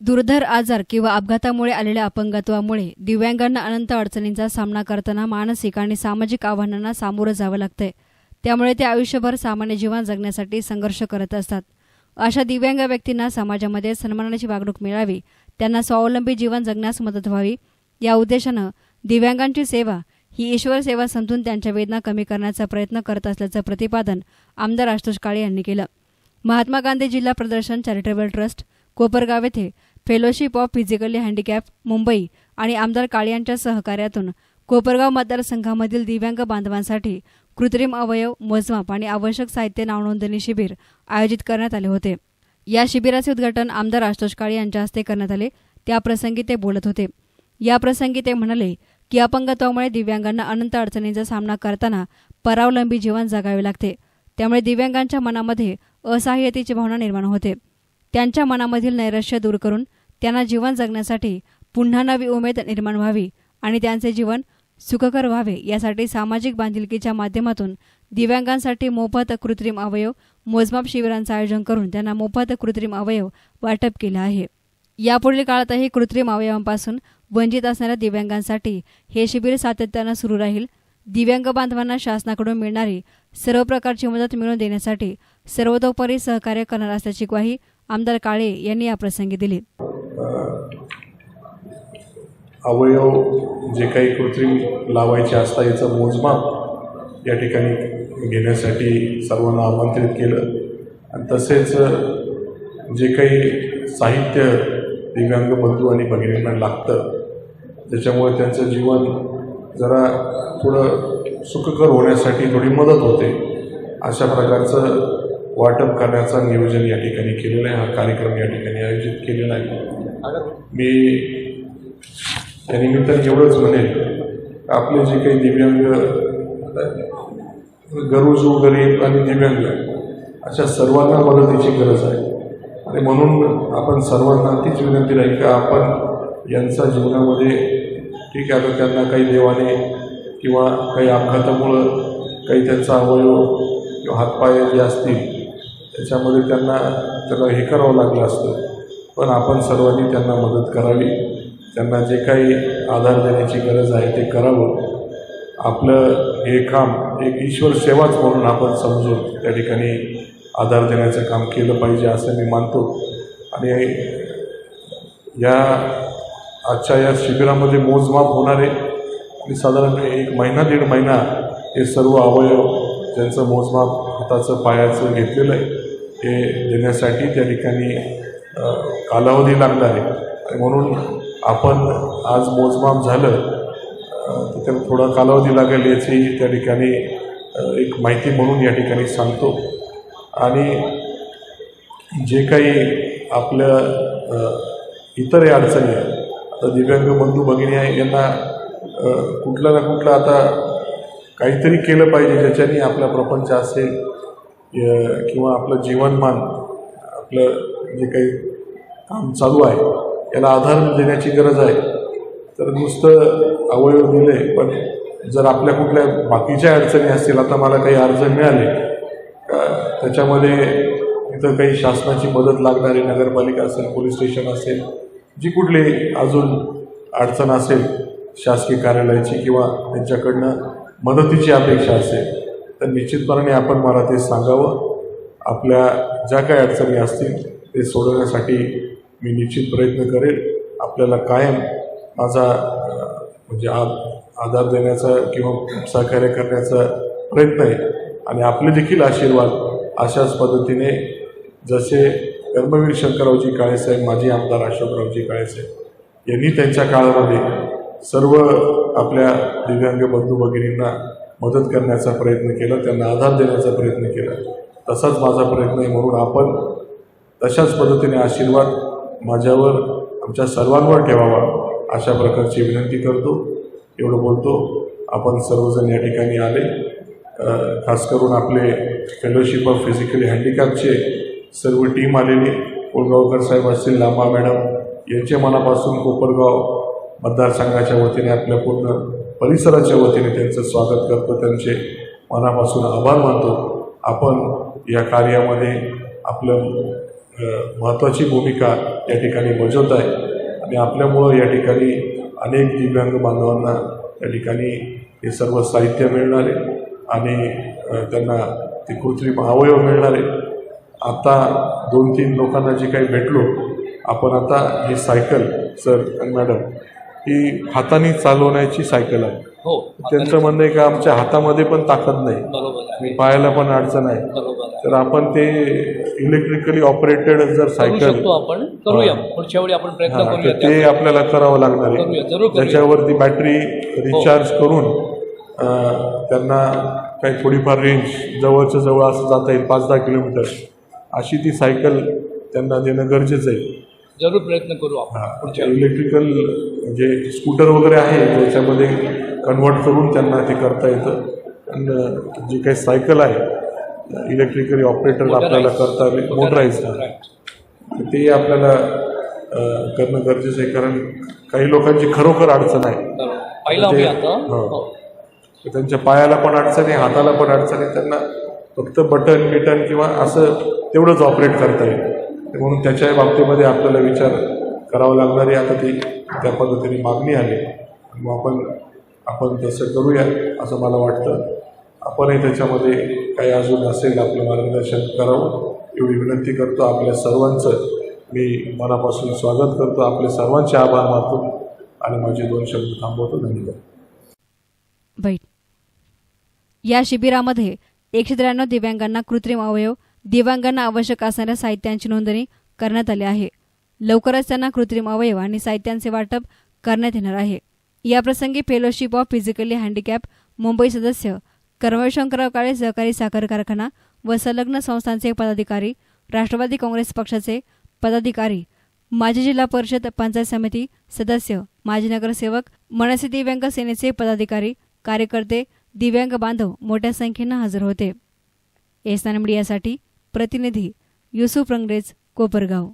दुर्धर आजार किंवा अपघातामुळे आलेल्या अपंगत्वामुळे दिव्यांगांना अनंत अडचणींचा सामना करताना मानसिक आणि सामाजिक आव्हानांना सामोरं जावं लागतंय. त्यामुळे ते आयुष्यभर सामान्य जीवन जगण्यासाठी संघर्ष करत असतात. अशा दिव्यांग व्यक्तींना समाजामध्ये सन्मानाची वागणूक मिळावी त्यांना स्वावलंबी जीवन जगण्यास मदत व्हावी या उद्देशानं दिव्यांगांची सेवा ही ईश्वर सेवा समजून त्यांच्या वेदना कमी करण्याचा प्रयत्न करत असल्याचं प्रतिपादन आमदार आशुतोष काळे यांनी केलं. महात्मा गांधी जिल्हा प्रदर्शन चॅरिटेबल ट्रस्ट कोपरगाव येथे fellowship of physically handicap Mumbai आणि आमदार काळे यांच्या सहकार्यातून कोपरगाव मतदारसंघामधील दिव्यांग बांधवांसाठी कृत्रिम अवयव मोजमाप आणि आवश्यक साहित्य नावनोंदणी शिबिर आयोजित करण्यात आले होते. या शिबिराचे उद्घाटन आमदार आशुतोष काळे यांच्या हस्ते करण्यात आले. त्याप्रसंगी ते बोलत होते. याप्रसंगी ते म्हणाले की अपंगत्वामुळे दिव्यांगांना अनंत अडचणींचा सामना करताना परावलंबी जीवन जगावे लागते. त्यामुळे दिव्यांगांच्या मनामध्ये असहाय्यतेची भावना निर्माण होते. त्यांच्या मनामधील नैराश्य दूर करून त्यांना जीवन जगण्यासाठी पुन्हा नवी उमेद निर्माण व्हावी आणि त्यांचे जीवन सुखकर व्हावे यासाठी सामाजिक बांधिलकीच्या माध्यमातून दिव्यांगांसाठी मोफत कृत्रिम अवयव मोजमाप शिबिरांचं आयोजन करून त्यांना मोफत कृत्रिम अवयव वाटप केलं आहे. यापुढील काळातही कृत्रिम अवयवांपासून वंचित असणाऱ्या दिव्यांगांसाठी हे शिबिर सातत्यानं सुरू राहील. दिव्यांग बांधवांना शासनाकडून मिळणारी सर्व प्रकारची मदत मिळवून देण्यासाठी सर्वतोपरी सहकार्य करणार असल्याची ग्वाही आमदार काळे यांनी याप्रसंगी दिली. अवयव जे काही कृत्रिम लावायचे असतात याचं मोजमाप या ठिकाणी घेण्यासाठी सर्वांना आमंत्रित केलं. आणि तसेच जे काही साहित्य दिव्यांग बंधू आणि भगिनींना लागतं त्याच्यामुळे त्यांचं जीवन जरा थोडं सुखकर होण्यासाठी थोडी मदत होते अशा प्रकारचं वाटप करण्याचं नियोजन या ठिकाणी केलेलं आहे. हा कार्यक्रम या ठिकाणी आयोजित केलेला आहे. मी त्यानिमित्त निमित्ताने एवढंच म्हणेल आपले जे काही दिव्यांग गरजू गरीब आणि दिव्यांग अशा सर्वांना मदतीची गरज आहे. आणि म्हणून आपण सर्वांना तीच विनंती राहील का आपण यांचा जीवनामध्ये ठीक आहे आता त्यांना काही देवाने किंवा काही अपघातामुळं काही त्यांचा अवयव किंवा हातपाय जे असतील त्याच्यामध्ये त्यांना त्याला हे करावं लागलं असतं. पण आपण सर्वांनी त्यांना मदत करावी. त्यांना जे काही आधार देण्याची गरज आहे ते करावं. आपलं हे काम एक ईश्वर सेवाच म्हणून आपण समजून त्या ठिकाणी आधार देण्याचं काम केलं पाहिजे असं मी मानतो. आणि या आजच्या या शिबिरामध्ये मोजमाप होणार आहे. आणि साधारण एक महिना दीड महिना हे सर्व अवयव ज्यांचं मोजमाप हाताचं पायाचं घेतलेलं आहे. ते देण्यासाठी त्या ठिकाणी कालावधी लागणार आहे. म्हणून आपण आज मोजमाप झालं तर त्याला थोडा कालावधी लागेल याची त्या ठिकाणी एक माहिती म्हणून या ठिकाणी सांगतो. आणि जे काही आपल्या इतर इतरही अडचणी आहेत आता दिव्यांग बंधू भगिनी आहे यांना कुठला ना कुठलं आता काहीतरी केलं पाहिजे ज्याच्याने आपला प्रपंच असेल किंवा आपलं जीवनमान आपलं जे काही काम चालू आहे याला आधार देण्याची गरज आहे. तर नुसतं अवयव दिले पण जर आपल्या कुठल्या बाकीच्या अडचणी असतील आता मला काही अर्ज मिळाले का त्याच्यामध्ये इथं काही शासनाची मदत लागणारी नगरपालिका असेल पोलीस स्टेशन असेल जी कुठली अजून अडचण असेल शासकीय कार्यालयाची किंवा त्यांच्याकडनं मदतीची अपेक्षा असेल तर निश्चितपणे आपण मला ते सांगावं. आपल्या ज्या काही अडचणी असतील ते सोडवण्यासाठी मी निश्चित प्रयत्न करेल. आपल्याला कायम माझा म्हणजे आ आधार देण्याचा किंवा सहकार्य करण्याचा प्रयत्न आहे. आणि आपले देखील आशीर्वाद अशाच पद्धतीने जसे कर्मवीर शंकररावजी काळेसाहेब माजी आमदार अशोकरावजी काळेसाहेब यांनी त्यांच्या काळामध्ये सर्व आपल्या दिव्यांग बंधू भगिनींना मदत करण्याचा प्रयत्न केला त्यांना आधार देण्याचा प्रयत्न केला. तसाच माझा प्रयत्न आहे म्हणून आपण तशाच पद्धतीने आशीर्वाद माझ्यावर आमच्या सर्वांवर ठेवावा अशा प्रकारची विनंती करतो. एवढं बोलतो. आपण सर्वजण या ठिकाणी आले. खास करून आपले फेलोशिप ऑफ फिजिकली हँडिकॅपचे सर्व टीम आलेली. कोळगावकर साहेब असतील लांबा मॅडम यांचे मनापासून कोपरगाव मतदारसंघाच्या वतीने आपल्या पूर्ण परिसराच्या वतीने त्यांचं स्वागत करतो. त्यांचे मनापासून आभार मानतो. आपण या कार्यामध्ये आपलं महत्त्वाची भूमिका या ठिकाणी बजावत आहे. आणि आपल्यामुळं या ठिकाणी अनेक दिव्यांग बांधवांना या ठिकाणी हे सर्व साहित्य मिळणार आहे आणि त्यांना ते कृत्रिम अवयव मिळणार. आहे आता दोन तीन लोकांना जे काही भेटलो आपण आता ही सायकल सर मॅडम ही हाताने चालवण्याची सायकल आहे. हो त्यांचं म्हणणं आहे का आमच्या हातामध्ये पण ताकद नाही. पायाला पण अडचण आहे. तर आपण ते इलेक्ट्रिकली ऑपरेटेड जर सायकल आपण करूया. पुढच्या वेळी आपण प्रयत्न हा, करूया ते आपल्याला करावं लागणार आहे. त्याच्यावरती बॅटरी रिचार्ज करून अं, त्यांना काही थोडीफार रेंज जवळच्या जवळ असं जाता येईल पाच दहा किलोमीटर. अशी ती सायकल त्यांना देणं गरजेचं आहे. जरूर प्रयत्न करू आपण. इलेक्ट्रिकल जे स्कूटर वगैरे आहे त्याच्यामध्ये कन्वर्ट करून त्यांना ते करता येतं. आणि जी काही सायकल आहे इलेक्ट्रिकली ऑपरेटर आपल्याला करता मोटराईज Right. ते आपल्याला करणं गरजेचं आहे. कारण काही लोकांची खरोखर अडचण आहे. आता हो. हो. त्यांच्या पायाला पण अडचण आहे हाताला पण अडचण आहे. त्यांना फक्त बटन बिटन किंवा असं तेवढंच ऑपरेट करता येईल. म्हणून त्याच्या बाबतीमध्ये आपल्याला विचार करावा लागणार आहे. आता ती त्या पद्धतीने मागणी आली. मग आपण आपण तसं करूया असं मला वाटतं. आपणही त्याच्यामध्ये काही अजून असेल आपलं मार्गदर्शन करावं. एवढी विनंती करतो आपल्या सर्वांचं. मी मनापासून स्वागत करतो. आपले सर्वांचे आभार मानतो. आणि माझे दोन शब्द थांबवतो. धन्यवाद. बैठ. या शिबिरामध्ये एकशे त्र्याण्णव दिव्यांगांना कृत्रिम अवयव दिव्यांगांना आवश्यक असणाऱ्या साहित्यांची नोंदणी करण्यात आली आहे. लवकरच त्यांना कृत्रिम अवयव आणि साहित्यांचे वाटप करण्यात येणार आहे. याप्रसंगी fellowship of physically handicap Mumbai सदस्य कर्मशंकरराव काळे सहकारी साखर कारखाना व संलग्न संस्थांचे पदाधिकारी राष्ट्रवादी काँग्रेस पक्षाचे पदाधिकारी माजी जिल्हा परिषद पंचायत समिती सदस्य माजी नगरसेवक मनसे दिव्यांग सेनेचे पदाधिकारी कार्यकर्ते दिव्यांग बांधव मोठ्या संख्येनं हजर होते. एसनान मीडियासाठी प्रतिनिधी युसुफ रंगरेज कोपरगाव.